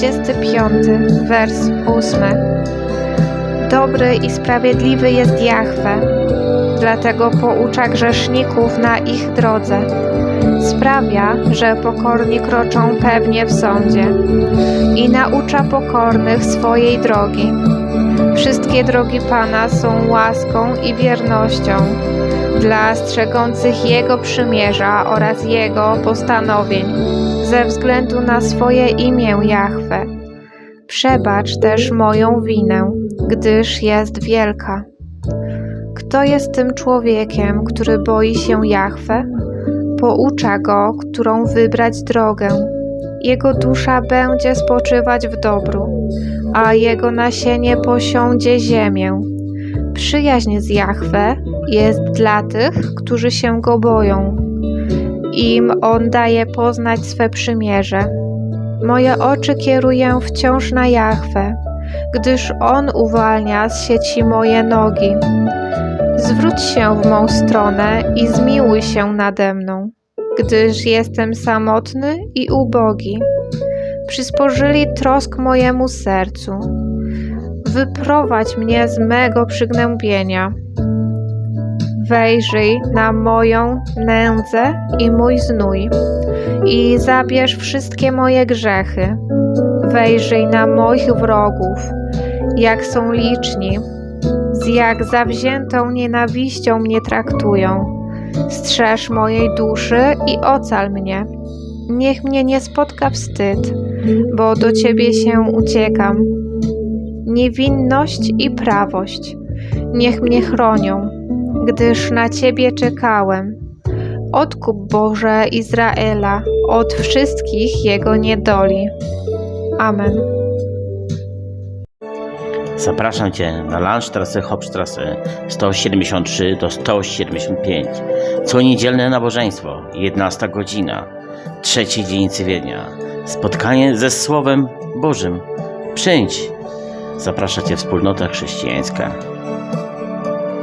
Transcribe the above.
25, wers 8. Dobry i sprawiedliwy jest Jahwe, dlatego poucza grzeszników na ich drodze. Sprawia, że pokorni kroczą pewnie w sądzie i naucza pokornych swojej drogi. Wszystkie drogi Pana są łaską i wiernością dla strzegących Jego przymierza oraz Jego postanowień, ze względu na swoje imię Jahwe. Przebacz też moją winę, gdyż jest wielka. Kto jest tym człowiekiem, który boi się Jahwe? Poucza go, którą wybrać drogę. Jego dusza będzie spoczywać w dobru, a jego nasienie posiądzie ziemię. Przyjaźń z Jahwe jest dla tych, którzy się go boją. Im on daje poznać swe przymierze. Moje oczy kieruję wciąż na Jahwe, gdyż on uwalnia z sieci moje nogi. Zwróć się w mą stronę i zmiłuj się nade mną, gdyż jestem samotny i ubogi. Przysporzyli trosk mojemu sercu. Wyprowadź mnie z mego przygnębienia. Wejrzyj na moją nędzę i mój znój i zabierz wszystkie moje grzechy. Wejrzyj na moich wrogów, jak są liczni, z jak zawziętą nienawiścią mnie traktują. Strzeż mojej duszy i ocal mnie. Niech mnie nie spotka wstyd, bo do Ciebie się uciekam. Niewinność i prawość niech mnie chronią, gdyż na Ciebie czekałem. Odkup Boże Izraela od wszystkich jego niedoli. Amen. Zapraszam Cię na Landstrasse Hauptstrasse 173 do 175. Co niedzielne nabożeństwo, 11 godzina, trzeci dzień Cywiednia. Spotkanie ze Słowem Bożym. Przyjdź. Zaprasza Cię wspólnota chrześcijańska.